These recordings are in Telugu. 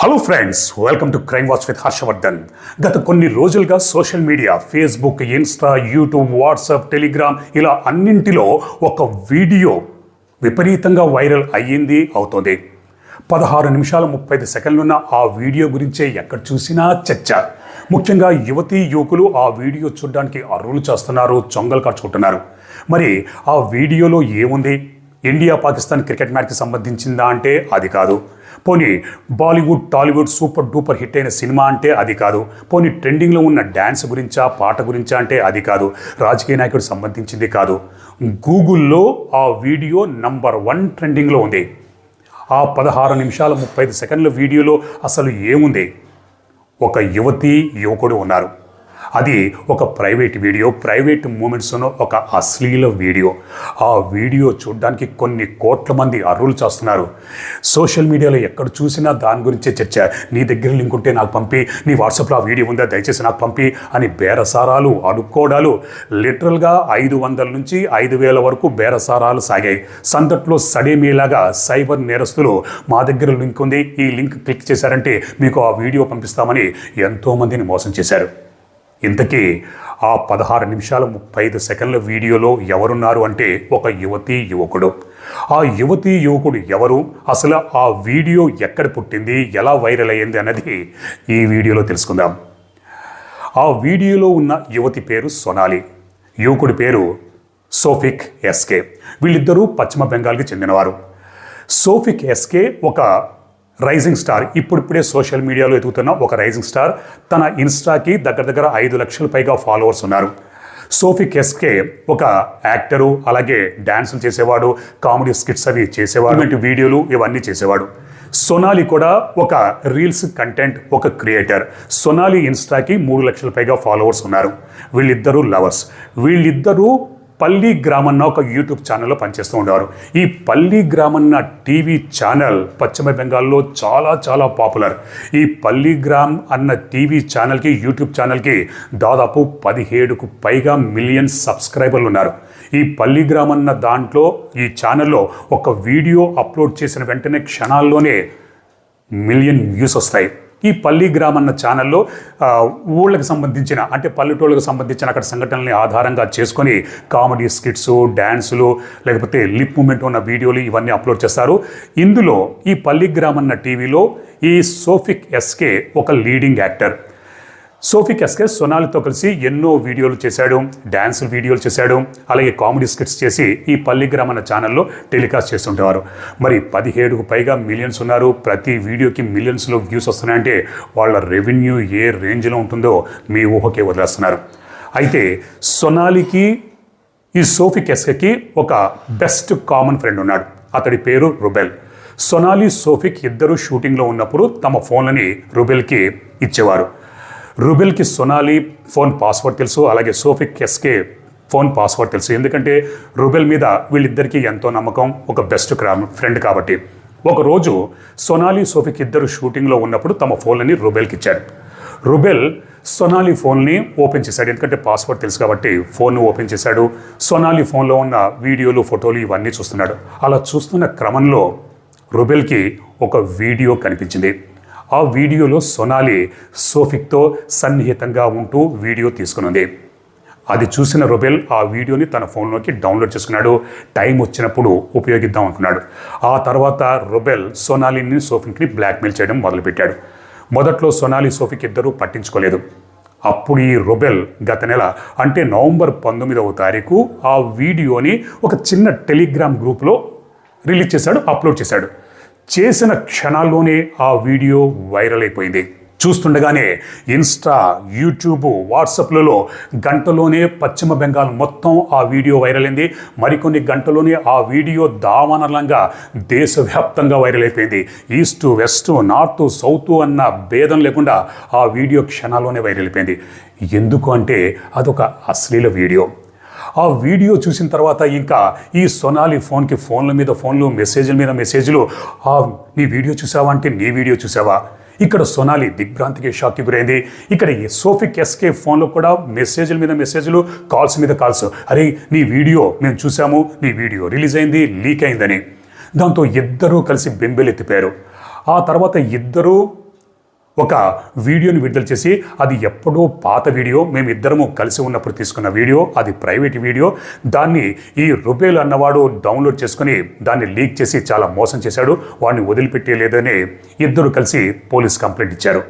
Hello friends welcome to crime watch with Harshavardhan గత కొన్ని రోజులుగా social media Facebook Insta YouTube WhatsApp Telegram ఇలా అన్నింటిలో ఒక వీడియో విపరీతంగా వైరల్ అయ్యింది అవుతోంది. పదహారు నిమిషాల ముప్పై ఐదు సెకండ్లున్న ఆ వీడియో గురించే ఎక్కడ చూసినా చర్చ ముఖ్యంగా యువతీ యువకులు ఆ వీడియో చూడడానికి అర్రులు చేస్తున్నారు చొంగలు కట్టుకుంటున్నారు మరి ఆ వీడియోలో ఏముంది? ఇండియా పాకిస్తాన్ క్రికెట్ మ్యాచ్కి సంబంధించిందా అంటే అది కాదు. పోనీ Bollywood Tollywood super duper hit అయిన సినిమా అంటే అది కాదు. పోనీ ట్రెండింగ్లో ఉన్న డ్యాన్స్ గురించా పాట గురించా అంటే అది కాదు. రాజకీయ నాయకుడు సంబంధించింది కాదు. గూగుల్లో ఆ వీడియో నంబర్ వన్ ట్రెండింగ్లో ఉంది. ఆ పదహారు నిమిషాల ముప్పై ఐదు సెకండ్ల వీడియోలో అసలు ఏముంది? ఒక యువతి యువకుడు ఉన్నారు. అది ఒక ప్రైవేట్ వీడియో ప్రైవేట్ మూమెంట్స్లో ఒక అశ్లీల వీడియో. ఆ వీడియో చూడడానికి కొన్ని కోట్ల మంది అర్రులు చేస్తున్నారు. సోషల్ మీడియాలో ఎక్కడ చూసినా దాని గురించే చర్చ. నీ దగ్గర లింక్ ఉంటే నాకు పంపి నీ వాట్సాప్లో ఆ వీడియో ఉందా దయచేసి నాకు పంపి అని బేరసారాలు అనుకోవడాలు లిటరల్గా ఐదు వందల నుంచి ఐదు వేల వరకు బేరసారాలు సాగాయి. సందట్లో సడేమీలాగా సైబర్ నేరస్తులు మా దగ్గర లింక్ ఉంది. ఈ లింక్ క్లిక్ చేశారంటే మీకు ఆ వీడియో పంపిస్తామని ఎంతోమందిని మోసం చేశారు. ఇంతకీ ఆ పదహారు నిమిషాల ముప్పై ఐదు సెకండ్ల వీడియోలో ఎవరున్నారు అంటే ఒక యువతి యువకుడు. ఆ యువతి యువకుడు ఎవరు? అసలు ఆ వీడియో ఎక్కడ పుట్టింది? ఎలా వైరల్ అయ్యింది అన్నది ఈ వీడియోలో తెలుసుకుందాం. ఆ వీడియోలో ఉన్న యువతి పేరు సొనాలి. యువకుడి పేరు సోఫిక్ ఎస్కే వీళ్ళిద్దరూ పశ్చిమ బెంగాల్కి చెందినవారు. సోఫిక్ ఎస్కే ఒక రైజింగ్ స్టార్ ఇప్పుడిప్పుడే సోషల్ మీడియాలో ఎదుగుతున్న ఒక రైజింగ్ స్టార్ తన ఇన్స్టాకి దగ్గర దగ్గర ఐదు లక్షల పైగా ఫాలోవర్స్ ఉన్నారు. సోఫిక్ ఎస్కే ఒక యాక్టరు అలాగే డ్యాన్సులు చేసేవాడు కామెడీ స్కిట్స్ అవి చేసేవాడు ఇటువంటి వీడియోలు ఇవన్నీ చేసేవాడు. సొనాలి కూడా ఒక రీల్స్ కంటెంట్ ఒక క్రియేటర్ సొనాలి ఇన్స్టాకి మూడు లక్షల పైగా ఫాలోవర్స్ ఉన్నారు. వీళ్ళిద్దరూ లవర్స్ వీళ్ళిద్దరూ పల్లి గ్రామన్న ఒక యూట్యూబ్ ఛానల్లో పనిచేస్తూ ఉండేవారు. ఈ పల్లి గ్రామన్న టీవీ ఛానల్ పశ్చిమ బెంగాల్లో చాలా చాలా పాపులర్. ఈ పల్లి గ్రామ్ అన్న టీవీ ఛానల్కి యూట్యూబ్ ఛానల్కి దాదాపు పదిహేడుకు పైగా మిలియన్ సబ్స్క్రైబర్లు ఉన్నారు. ఈ పల్లి గ్రామ్ అన్న దాంట్లో ఈ ఛానల్లో ఒక వీడియో అప్లోడ్ చేసిన వెంటనే క్షణాల్లోనే మిలియన్ వ్యూస్ వస్తాయి. ఈ పల్లి గ్రామ్ అన్న ఛానల్లో ఊళ్ళకి సంబంధించిన అంటే పల్లెటూళ్ళకి సంబంధించిన అక్కడ సంఘటనల్ని ఆధారంగా చేసుకొని కామెడీ స్కిట్స్ డ్యాన్సులు లేకపోతే లిప్ మూమెంట్ ఉన్న వీడియోలు ఇవన్నీ అప్లోడ్ చేస్తారు. ఇందులో ఈ పల్లి గ్రామ్ అన్న టీవీలో ఈ సోఫిక్ ఎస్కే ఒక లీడింగ్ యాక్టర్. సోఫీ కస్కెస్ సొనాలితో కలిసి ఎన్నో వీడియోలు చేశాడు డ్యాన్స్ వీడియోలు చేశాడు అలాగే కామెడీ స్కిట్స్ చేసి ఈ పల్లిగ్రామ్ అన్న ఛానల్లో టెలికాస్ట్ చేస్తుంటేవారు మరి పదిహేడుకు పైగా మిలియన్స్ ఉన్నారు. ప్రతి వీడియోకి మిలియన్స్లో వ్యూస్ వస్తున్నాయంటే వాళ్ళ రెవెన్యూ ఏ రేంజ్లో ఉంటుందో మీ ఊహకే వదిలేస్తున్నారు. అయితే సొనాలికి ఈ సోఫీ కెస్కెకి ఒక బెస్ట్ కామన్ ఫ్రెండ్ ఉన్నాడు. అతడి పేరు రుబెల్. సొనాలి సోఫిక్ ఇద్దరు షూటింగ్లో ఉన్నప్పుడు తమ ఫోన్లని రుబెల్కి ఇచ్చేవారు. రుబెల్కి సొనాలి ఫోన్ పాస్వర్డ్ తెలుసు అలాగే సోఫిక్ ఎస్కే ఫోన్ పాస్వర్డ్ తెలుసు. ఎందుకంటే రుబెల్ మీద వీళ్ళిద్దరికీ ఎంతో నమ్మకం ఒక బెస్ట్ ఫ్రెండ్ కాబట్టి. ఒకరోజు సొనాలి సోఫిక్ ఇద్దరు షూటింగ్లో ఉన్నప్పుడు తమ ఫోన్లని రుబెల్కి ఇచ్చాడు రుబెల్ సొనాలి ఫోన్ని ఓపెన్ చేశాడు. ఎందుకంటే పాస్వర్డ్ తెలుసు కాబట్టి ఫోన్ను ఓపెన్ చేశాడు. సొనాలి ఫోన్లో ఉన్న వీడియోలు ఫోటోలు ఇవన్నీ చూస్తున్నాడు. అలా చూస్తున్న క్రమంలో రుబెల్కి ఒక వీడియో కనిపించింది. ఆ వీడియోలో సొనాలి సోఫిక్తో సన్నిహితంగా ఉంటూ వీడియో తీసుకున్నది అది చూసిన రొబెల్ ఆ వీడియోని తన ఫోన్లోకి డౌన్లోడ్ చేసుకున్నాడు. టైం వచ్చినప్పుడు ఉపయోగిద్దాం అనుకున్నాడు. ఆ తర్వాత రొబెల్ సోనాలిని సోఫిక్ని బ్లాక్మెయిల్ చేయడం మొదలుపెట్టాడు. మొదట్లో సోనాలి సోఫిక్ ఇద్దరూ పట్టించుకోలేదు. అప్పుడు ఈ రొబెల్ గత నెల అంటే నవంబర్ పంతొమ్మిదవ తారీఖు ఆ వీడియోని ఒక చిన్న టెలిగ్రామ్ గ్రూప్లో రిలీజ్ చేశాడు అప్లోడ్ చేశాడు. చేసిన క్షణాల్లోనే ఆ వీడియో వైరల్ అయిపోయింది. చూస్తుండగానే ఇన్స్టా యూట్యూబ్ వాట్సాప్లలో గంటలోనే పశ్చిమ బెంగాల్ మొత్తం ఆ వీడియో వైరల్ అయింది. మరికొన్ని గంటలోనే ఆ వీడియో దావానలంగా దేశవ్యాప్తంగా వైరల్ అయిపోయింది. ఈస్ట్ వెస్ట్ నార్త్ సౌత్ అన్న భేదం లేకుండా ఆ వీడియో క్షణాల్లోనే వైరల్ అయిపోయింది. ఎందుకు అంటే అదొక అశ్లీల వీడియో. ఆ వీడియో చూసిన తర్వాత ఇంకా ఈ సొనాలి ఫోన్కి ఫోన్ల మీద ఫోన్లు మెసేజ్ల మీద మెసేజ్లు ఆ నీ వీడియో చూసావా అంటే నీ వీడియో చూసావా? ఇక్కడ సొనాలి దిగ్భ్రాంతికి షాక్కి గురైంది ఇక్కడ ఈ సోఫిక్ ఎస్కే ఫోన్లో కూడా మెసేజ్ల మీద మెసేజ్లు కాల్స్ మీద కాల్స్. అరే నీ వీడియో మేము చూసాము నీ వీడియో రిలీజ్ అయింది లీక్ అయిందని. దాంతో ఇద్దరూ కలిసి బెంబెలెత్తిపోయారు. ఆ తర్వాత ఇద్దరూ ఒక వీడియోని విడుదల చేసి అది ఎప్పుడో పాత వీడియో మేమిద్దరము కలిసి ఉన్నప్పుడు తీసుకున్న వీడియో అది ప్రైవేట్ వీడియో. దాన్ని ఈ రుబేల్ అన్నవాడు డౌన్లోడ్ చేసుకుని దాన్ని లీక్ చేసి చాలా మోసం చేశాడు. వాడిని వదిలిపెట్టేయలేదని ఇద్దరు కలిసి పోలీస్ కంప్లైంట్ ఇచ్చారు.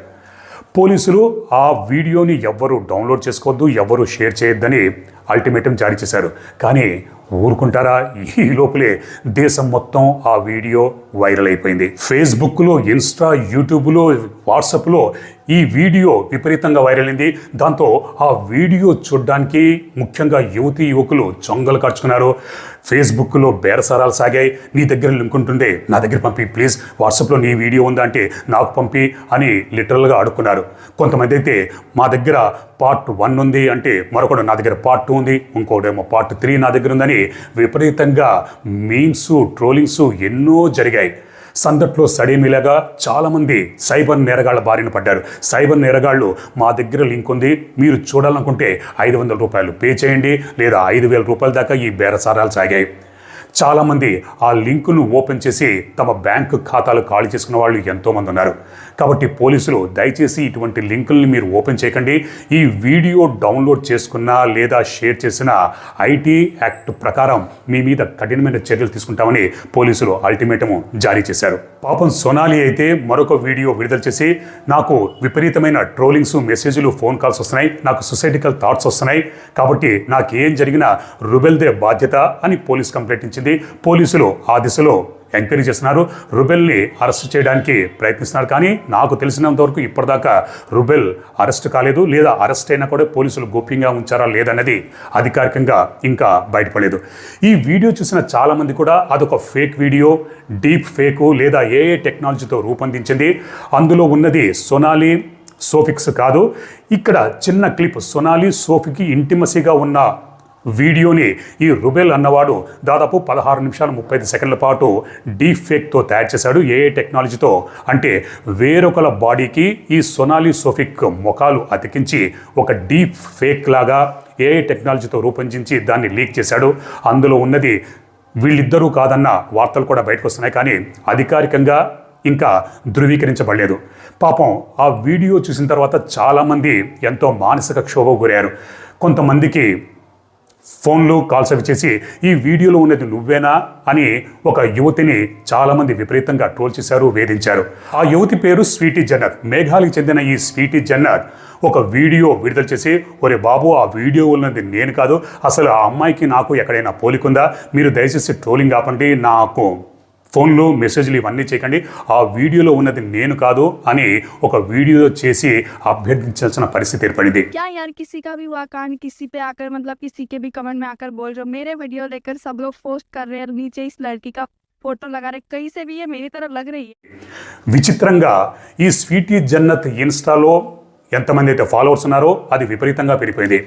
పోలీసులు ఆ వీడియోని ఎవ్వరూ డౌన్లోడ్ చేసుకోవద్దు ఎవ్వరు షేర్ చేయొద్దని అల్టిమేటం జారీ చేశారు. కానీ ఊరుకుంటారా? ఈ లోపలే దేశం మొత్తం ఆ వీడియో వైరల్ అయిపోయింది. ఫేస్బుక్లో ఇన్స్టా యూట్యూబ్లో వాట్సాప్లో ఈ వీడియో విపరీతంగా వైరల్ అయింది. దాంతో ఆ వీడియో చూడడానికి ముఖ్యంగా యువతి యువకులు చొంగలు కరుచుకున్నారు ఫేస్బుక్లో బేరసారాలు సాగాయి. నీ దగ్గర లింక్ ఉంటుండే నా దగ్గర పంపి ప్లీజ్. వాట్సాప్లో నీ వీడియో ఉందా అంటే నాకు పంపి అని లిటరల్గా అడుక్కున్నారు. కొంతమంది అయితే మా దగ్గర పార్ట్ వన్ ఉంది అంటే మరొకడు నా దగ్గర పార్ట్ టూ ఉంది. ఇంకోటేమో పార్ట్ త్రీ నా దగ్గర ఉందని విపరీతంగా మీమ్స్ ట్రోలింగ్స్ ఎన్నో జరిగాయి. సందట్లో సడేమిలాగా చాలామంది సైబర్ నేరగాళ్ళ బారిన పడ్డారు. సైబర్ నేరగాళ్ళు మా దగ్గర లింక్ ఉంది. మీరు చూడాలనుకుంటే ఐదు వందల రూపాయలు పే చేయండి లేదా ఐదు వేల రూపాయల దాకా ఈ బేరసారాలు సాగాయి. చాలామంది ఆ లింకును ఓపెన్ చేసి తమ బ్యాంకు ఖాతాలు ఖాళీ చేసుకున్న వాళ్ళు ఎంతోమంది ఉన్నారు. కాబట్టి పోలీసులు దయచేసి ఇటువంటి లింకుల్ని మీరు ఓపెన్ చేయకండి. ఈ వీడియో డౌన్లోడ్ చేసుకున్నా లేదా షేర్ చేసిన ఐటీ యాక్ట్ ప్రకారం మీ మీద కఠినమైన చర్యలు తీసుకుంటామని పోలీసులు అల్టిమేటము జారీ చేశారు. పాపం సోనాలి అయితే మరొక వీడియో విడుదల చేసి నాకు విపరీతమైన ట్రోలింగ్స్ మెసేజ్లు ఫోన్ కాల్స్ వస్తున్నాయి. నాకు సొసైటికల్ థాట్స్ వస్తున్నాయి. కాబట్టి నాకేం జరిగినా రుబెల్దే బాధ్యత అని పోలీస్ కంప్లైంట్ ఇచ్చింది పోలీసులు ఆ దిశలో ఎంక్వైరీ చేస్తున్నారు. రుబెల్ని అరెస్ట్ చేయడానికి ప్రయత్నిస్తున్నారు. కానీ నాకు తెలిసినంత వరకు ఇప్పటిదాకా రుబెల్ అరెస్ట్ కాలేదు. లేదా అరెస్ట్ అయినా కూడా పోలీసులు గోప్యంగా ఉంచారా లేదన్నది అధికారికంగా ఇంకా బయటపడలేదు. ఈ వీడియో చూసిన చాలామంది కూడా అదొక ఫేక్ వీడియో డీప్ ఫేకు లేదా ఏఏ టెక్నాలజీతో రూపొందించింది. అందులో ఉన్నది సొనాలి సోఫిక్స్ కాదు. ఇక్కడ చిన్న క్లిప్ సొనాలి సోఫికి ఇంటిమసీగా ఉన్న వీడియోని ఈ రుబెల్ అన్నవాడు దాదాపు పదహారు నిమిషాల ముప్పై ఐదు సెకండ్ల పాటు డీప్ ఫేక్తో తయారు చేశాడు ఏ టెక్నాలజీతో. అంటే వేరొకల బాడీకి ఈ సొనాలి సోఫిక్ ముఖాలు అతికించి ఒక డీప్ ఫేక్ లాగా ఏఐ టెక్నాలజీతో రూపొందించి దాన్ని లీక్ చేశాడు. అందులో ఉన్నది వీళ్ళిద్దరూ కాదన్న వార్తలు కూడా బయటకు వస్తున్నాయి కానీ అధికారికంగా ఇంకా ధృవీకరించబడలేదు. పాపం ఆ వీడియో చూసిన తర్వాత చాలామంది ఎంతో మానసిక క్షోభ గురయ్యారు. కొంతమందికి ఫోన్లు కాల్స్ అవి చేసి ఈ వీడియోలో ఉన్నది నువ్వేనా? అని ఒక యువతిని చాలామంది విపరీతంగా ట్రోల్ చేశారు వేధించారు. ఆ యువతి పేరు స్వీటీ జన్నర్. మేఘాలకు చెందిన ఈ స్వీటీ జన్నర్ ఒక వీడియో విడుదల చేసి ఒరే బాబు ఆ వీడియో ఉన్నది నేను కాదు. అసలు ఆ అమ్మాయికి నాకు ఎక్కడైనా పోలికుందా? మీరు దయచేసి ట్రోలింగ్ ఆపండి. నాకు ఫోన్లు మెసేజ్లు ఇవన్నీ చేయకండి ఆ వీడియోలో ఉన్నది నేను కాదు అని ఒక వీడియో చేసి అభ్యర్థించాల్సిన పరిస్థితి ఏర్పడింది क्या यार किसी का भी हुआ कान किसी पे आकर मतलब किसी के भी कमेंट में आकर बोल रहे हो मेरे वीडियो देखकर सब लोग पोस्ट कर रहे हैं और नीचे इस लड़की का फोटो लगा रहे कहीं से भी ये मेरी तरफ लग रही है విచిత్రంగా ఈ స్వీటీ జన్నత్ ఇన్స్టాలో ఎంతమంది అయితే ఫాలోవర్స్ ఉన్నారో అది విపరీతంగా పెరిగిపోయింది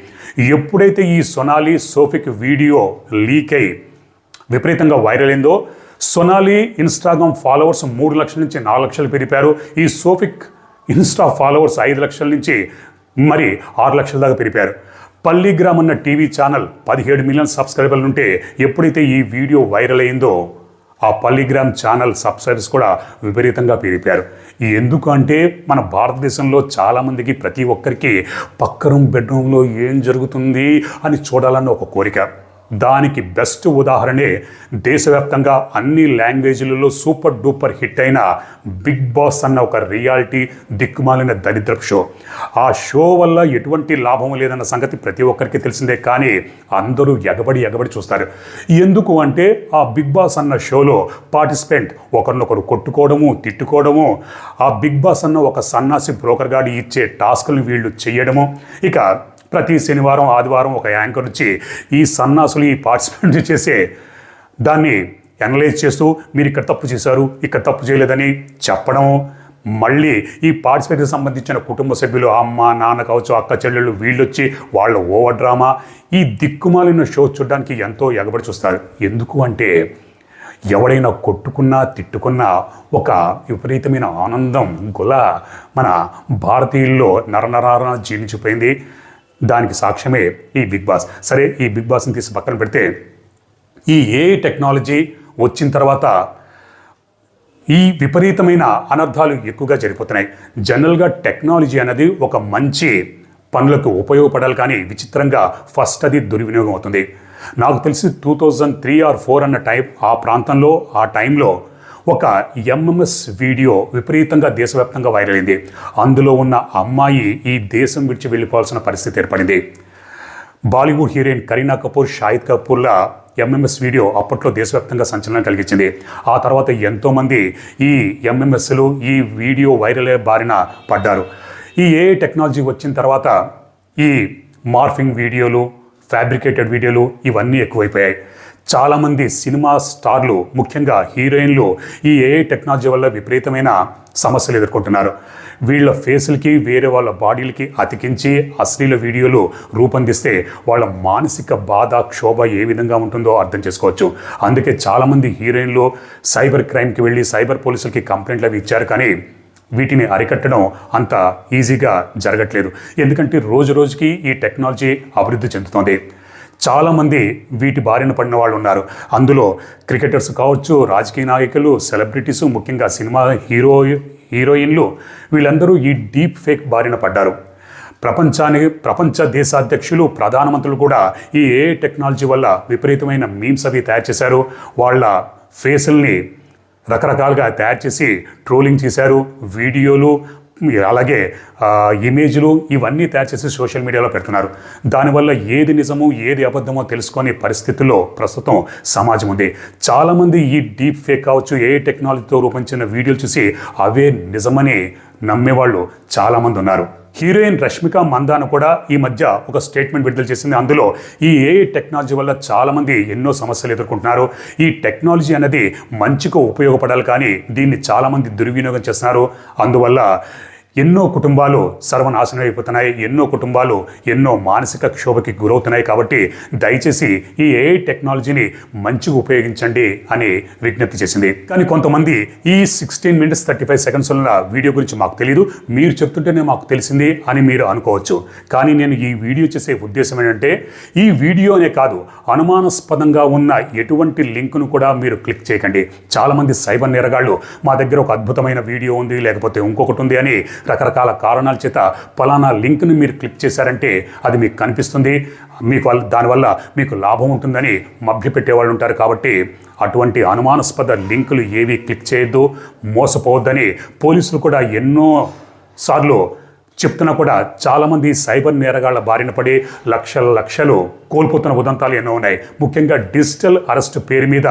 ఎప్పుడైతే ఈ సొనాలి సోఫిక్ వీడియో లీక్ అయి విపరీతంగా వైరల్ అయిందో సొనాలి ఇన్స్టాగ్రామ్ ఫాలోవర్స్ మూడు లక్షల నుంచి నాలుగు లక్షలు పెరిపారు. ఈ సోఫిక్ ఇన్స్టా ఫాలోవర్స్ ఐదు లక్షల నుంచి మరి ఆరు లక్షల దాకా పెరిపారు. పల్లిగ్రామ్ అన్న టీవీ ఛానల్ పదిహేడు మిలియన్ సబ్స్క్రైబర్లు ఉంటే ఎప్పుడైతే ఈ వీడియో వైరల్ అయిందో ఆ పల్లిగ్రామ్ ఛానల్ సబ్స్క్రైబర్స్ కూడా విపరీతంగా పెరిపారు. ఎందుకు అంటే మన భారతదేశంలో చాలామందికి ప్రతి ఒక్కరికి పక్క రూమ్ బెడ్రూమ్లో ఏం జరుగుతుంది అని చూడాలన్న ఒక కోరిక. దానికి బెస్ట్ ఉదాహరణే దేశవ్యాప్తంగా అన్ని లాంగ్వేజ్లలో సూపర్ డూపర్ హిట్ అయిన బిగ్ బాస్ అన్న ఒక రియాలిటీ దిక్కుమాలిన దరిద్రపు షో. ఆ షో వల్ల ఎటువంటి లాభం లేదన్న సంగతి ప్రతి ఒక్కరికి తెలిసిందే కానీ అందరూ ఎగబడి ఎగబడి చూస్తారు. ఎందుకు అంటే ఆ బిగ్ బాస్ అన్న షోలో పార్టిసిపెంట్ ఒకరినొకరు కొట్టుకోవడము తిట్టుకోవడము ఆ బిగ్ బాస్ అన్న ఒక సన్నాసి బ్రోకర్ గాడి ఇచ్చే టాస్క్లను వీళ్ళు చేయడము. ఇక ప్రతి శనివారం ఆదివారం ఒక యాంకర్ వచ్చి ఈ సన్నాసులు ఈ పార్టిసిపెంట్ చేసే దాన్ని అనలైజ్ చేస్తూ మీరు ఇక్కడ తప్పు చేశారు ఇక్కడ తప్పు చేయలేదని చెప్పడం మళ్ళీ ఈ పార్టిసిపేట్కి సంబంధించిన కుటుంబ సభ్యులు అమ్మ నాన్న కావచ్చు అక్క చెల్లెళ్ళు వీళ్ళు వచ్చి వాళ్ళ ఓవర్ డ్రామా ఈ దిక్కుమాలిన షో చూడడానికి ఎంతో ఎగబడి చూస్తారు. ఎందుకు అంటే ఎవడైనా కొట్టుకున్నా తిట్టుకున్నా ఒక విపరీతమైన ఆనందం గుల మన భారతీయుల్లో నరనరాన జీర్ణించిపోయింది. దానికి సాక్ష్యమే ఈ బిగ్ బాస్. సరే ఈ బిగ్ బాస్ని తీసి పక్కన పెడితే ఈ ఏ టెక్నాలజీ వచ్చిన తర్వాత ఈ విపరీతమైన అనర్థాలు ఎక్కువగా జరిగిపోతున్నాయి. జనరల్గా టెక్నాలజీ అనేది ఒక మంచి పనులకు ఉపయోగపడాలి కానీ విచిత్రంగా ఫస్ట్ అది దుర్వినియోగం అవుతుంది. నాకు తెలిసి two thousand three or four అన్న టైం ఆ ప్రాంతంలో ఆ టైంలో ఒక ఎంఎంఎస్ వీడియో విపరీతంగా దేశవ్యాప్తంగా వైరల్ అయింది. అందులో ఉన్న అమ్మాయి ఈ దేశం విడిచి వెళ్ళిపోవాల్సిన పరిస్థితి ఏర్పడింది. బాలీవుడ్ హీరోయిన్ కరీనా కపూర్ షాహిద్ కపూర్ల ఎంఎంఎస్ వీడియో అప్పట్లో దేశవ్యాప్తంగా సంచలనం కలిగించింది. ఆ తర్వాత ఎంతోమంది ఈ ఎంఎంఎస్లు ఈ వీడియో వైరల్ బారిన పడ్డారు. ఈ ఏ టెక్నాలజీ వచ్చిన తర్వాత ఈ మార్ఫింగ్ వీడియోలు ఫ్యాబ్రికేటెడ్ వీడియోలు ఇవన్నీ ఎక్కువైపోయాయి. చాలామంది సినిమా స్టార్లు ముఖ్యంగా హీరోయిన్లు ఈ ఏఐ టెక్నాలజీ వల్ల విపరీతమైన సమస్యలు ఎదుర్కొంటున్నారు. వీళ్ళ ఫేసులకి వేరే వాళ్ళ బాడీలకి అతికించి అశ్లీల వీడియోలు రూపొందిస్తే వాళ్ళ మానసిక బాధ క్షోభ ఏ విధంగా ఉంటుందో అర్థం చేసుకోవచ్చు. అందుకే చాలామంది హీరోయిన్లు సైబర్ క్రైమ్కి వెళ్ళి సైబర్ పోలీసులకి కంప్లైంట్లు అవి ఇచ్చారు కానీ వీటిని అరికట్టడం అంత ఈజీగా జరగట్లేదు. ఎందుకంటే రోజు రోజుకి ఈ టెక్నాలజీ అభివృద్ధి చెందుతోంది. చాలామంది వీటి బారిన పడిన వాళ్ళు ఉన్నారు. అందులో క్రికెటర్స్ కావచ్చు రాజకీయ నాయకులు సెలబ్రిటీస్ ముఖ్యంగా సినిమా హీరో హీరోయిన్లు వీళ్ళందరూ ఈ డీప్ ఫేక్ బారిన పడ్డారు. ప్రపంచానికి ప్రపంచ దేశాధ్యక్షులు ప్రధానమంత్రులు కూడా ఈ ఏ టెక్నాలజీ వల్ల విపరీతమైన మీమ్స్ అవి తయారు చేశారు. వాళ్ళ ఫేసుల్ని రకరకాలుగా తయారు చేసి ట్రోలింగ్ చేశారు. వీడియోలు అలాగే ఇమేజ్లు ఇవన్నీ తయారు చేసి సోషల్ మీడియాలో పెడుతున్నారు. దానివల్ల ఏది నిజమో ఏది అబద్ధమో తెలుసుకునే పరిస్థితుల్లో ప్రస్తుతం సమాజం ఉంది. చాలామంది ఈ డీప్ ఫేక్ కావచ్చు ఏ టెక్నాలజీతో రూపొందించిన వీడియోలు చూసి అవే నిజమని నమ్మేవాళ్ళు చాలామంది ఉన్నారు. హీరోయిన్ రష్మిక మందాన కూడా ఈ మధ్య ఒక స్టేట్మెంట్ విడుదల చేసింది. అందులో ఈ ఏఐ టెక్నాలజీ వల్ల చాలామంది ఎన్నో సమస్యలు ఎదుర్కొంటున్నారు. ఈ టెక్నాలజీ అనేది మంచిగా ఉపయోగపడాలి కానీ దీన్ని చాలామంది దుర్వినియోగం చేస్తున్నారు. అందువల్ల ఎన్నో కుటుంబాలు సర్వనాశనం అయిపోతున్నాయి. ఎన్నో కుటుంబాలు ఎన్నో మానసిక క్షోభకి గురవుతున్నాయి కాబట్టి దయచేసి ఈ ఏఐ టెక్నాలజీని మంచిగా ఉపయోగించండి అని విజ్ఞప్తి చేసింది. కానీ కొంతమంది ఈ sixteen minutes thirty five seconds ఉన్న వీడియో గురించి మాకు తెలియదు మీరు చెప్తుంటేనే మాకు తెలిసింది అని మీరు అనుకోవచ్చు. కానీ నేను ఈ వీడియో చేసే ఉద్దేశం ఏంటంటే ఈ వీడియోనే కాదు అనుమానాస్పదంగా ఉన్న ఎటువంటి లింక్ను కూడా మీరు క్లిక్ చేయకండి. చాలామంది సైబర్ నేరగాళ్ళు మా దగ్గర ఒక అద్భుతమైన వీడియో ఉంది లేకపోతే ఇంకొకటి ఉంది అని రకరకాల కారణాల చేత ఫలానా లింక్ను మీరు క్లిక్ చేశారంటే అది మీకు కనిపిస్తుంది. మీకు వల్ల దానివల్ల మీకు లాభం ఉంటుందని మభ్యపెట్టేవాళ్ళు ఉంటారు కాబట్టి అటువంటి అనుమానాస్పద లింకులు ఏవి క్లిక్ చేయొద్దు మోసపోవద్దని పోలీసులు కూడా ఎన్నో సార్లు చెప్తున్నా కూడా చాలామంది సైబర్ నేరగాళ్ళ బారిన పడి లక్షల లక్షలు కోల్పోతున్న ఉదంతాలు ఎన్నో ఉన్నాయి. ముఖ్యంగా డిజిటల్ అరెస్ట్ పేరు మీద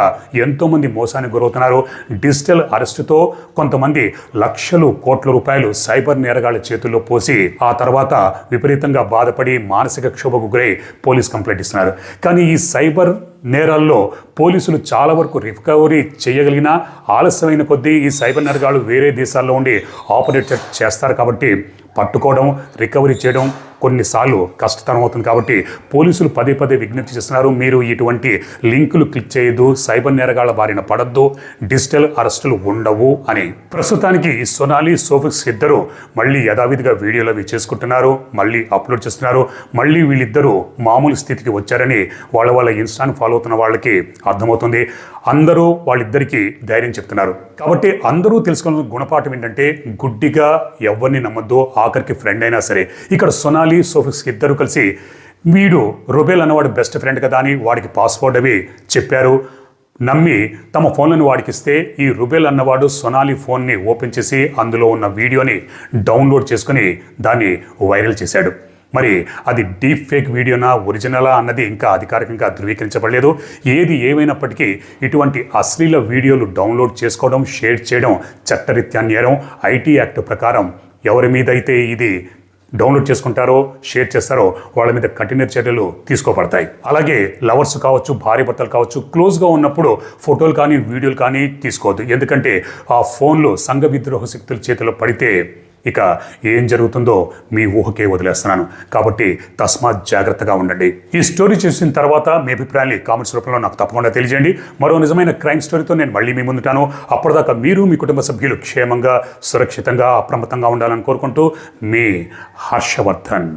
ఎంతోమంది మోసానికి గురవుతున్నారు. డిజిటల్ అరెస్టుతో కొంతమంది లక్షలు కోట్ల రూపాయలు సైబర్ నేరగాళ్ళ చేతుల్లో పోసి ఆ తర్వాత విపరీతంగా బాధపడి మానసిక క్షోభకు గురై పోలీస్ కంప్లైంట్ ఇస్తున్నారు. కానీ ఈ సైబర్ నేరాల్లో పోలీసులు చాలా వరకు రికవరీ చేయగలిగినా ఆలస్యమైన కొద్దీ ఈ సైబర్ నేరగాళ్ళు వేరే దేశాల్లో ఉండి ఆపరేట్ చేస్తారు కాబట్టి పట్టుకోవడం రికవరీ చేయడం కొన్నిసార్లు కష్టతరం అవుతుంది కాబట్టి పోలీసులు పదే పదే విజ్ఞప్తి చేస్తున్నారు. మీరు ఇటువంటి లింకులు క్లిక్ చేయొద్దు సైబర్ నేరగాళ్ళ బారిన పడద్దు డిజిటల్ అరెస్టులు ఉండవు అని. ప్రస్తుతానికి సొనాలి సోఫిక్స్ ఇద్దరు మళ్ళీ యథావిధిగా వీడియోలు అవి చేసుకుంటున్నారు మళ్ళీ అప్లోడ్ చేస్తున్నారు. మళ్ళీ వీళ్ళిద్దరూ మామూలు స్థితికి వచ్చారని వాళ్ళ వాళ్ళ ఇన్స్టాను ఫాలో అవుతున్న వాళ్ళకి అర్థమవుతుంది. అందరూ వాళ్ళిద్దరికీ ధైర్యం చెప్తున్నారు. కాబట్టి అందరూ తెలుసుకున్న గుణపాఠం ఏంటంటే గుడ్డిగా ఎవరిని నమ్మద్దు ఆఖరికి ఫ్రెండ్ అయినా సరే. ఇక్కడ సొనాలి సోఫిక్స్ ఇద్దరు కలిసి వీడు రుబేల్ అన్నవాడు బెస్ట్ ఫ్రెండ్ కదా అని వాడికి పాస్వర్డ్ అవి చెప్పారు. నమ్మి తమ ఫోన్లను వాడికిస్తే ఈ రుబెల్ అన్నవాడు సొనాలి ఫోన్ని ఓపెన్ చేసి అందులో ఉన్న వీడియోని డౌన్లోడ్ చేసుకుని దాన్ని వైరల్ చేశాడు. మరి అది డీప్ ఫేక్ వీడియోనా ఒరిజినలా అన్నది ఇంకా అధికారికంగా ధృవీకరించబడలేదు. ఏది ఏమైనప్పటికీ ఇటువంటి అశ్లీల వీడియోలు డౌన్లోడ్ చేసుకోవడం షేర్ చేయడం చట్టరీత్యా నేరం ఐటీ యాక్ట్ ప్రకారం ఎవరి మీద అయితే ఇది డౌన్లోడ్ చేసుకుంటారో షేర్ చేస్తారో వాళ్ళ మీద కఠిన చర్యలు తీసుకోబడతాయి. అలాగే లవర్స్ కావచ్చు భార్య భర్తలు కావచ్చు క్లోజ్గా ఉన్నప్పుడు ఫోటోలు కానీ వీడియోలు కానీ తీసుకోవద్దు. ఎందుకంటే ఆ ఫోన్లో సంఘ విద్రోహ శక్తుల చేతిలో పడితే ఇక ఏం జరుగుతుందో మీ ఊహకే వదిలేస్తున్నాను. కాబట్టి తస్మాత్ జాగ్రత్తగా ఉండండి. ఈ స్టోరీ చూసిన తర్వాత మీ అభిప్రాయాన్ని కామెంట్స్ రూపంలో నాకు తప్పకుండా తెలియజేయండి. మరో నిజమైన క్రైమ్ స్టోరీతో నేను మళ్ళీ మీ ముందుంటాను. అప్పటిదాకా మీరు మీ కుటుంబ సభ్యులు క్షేమంగా సురక్షితంగా అప్రమత్తంగా ఉండాలని కోరుకుంటూ మీ హర్షవర్ధన్.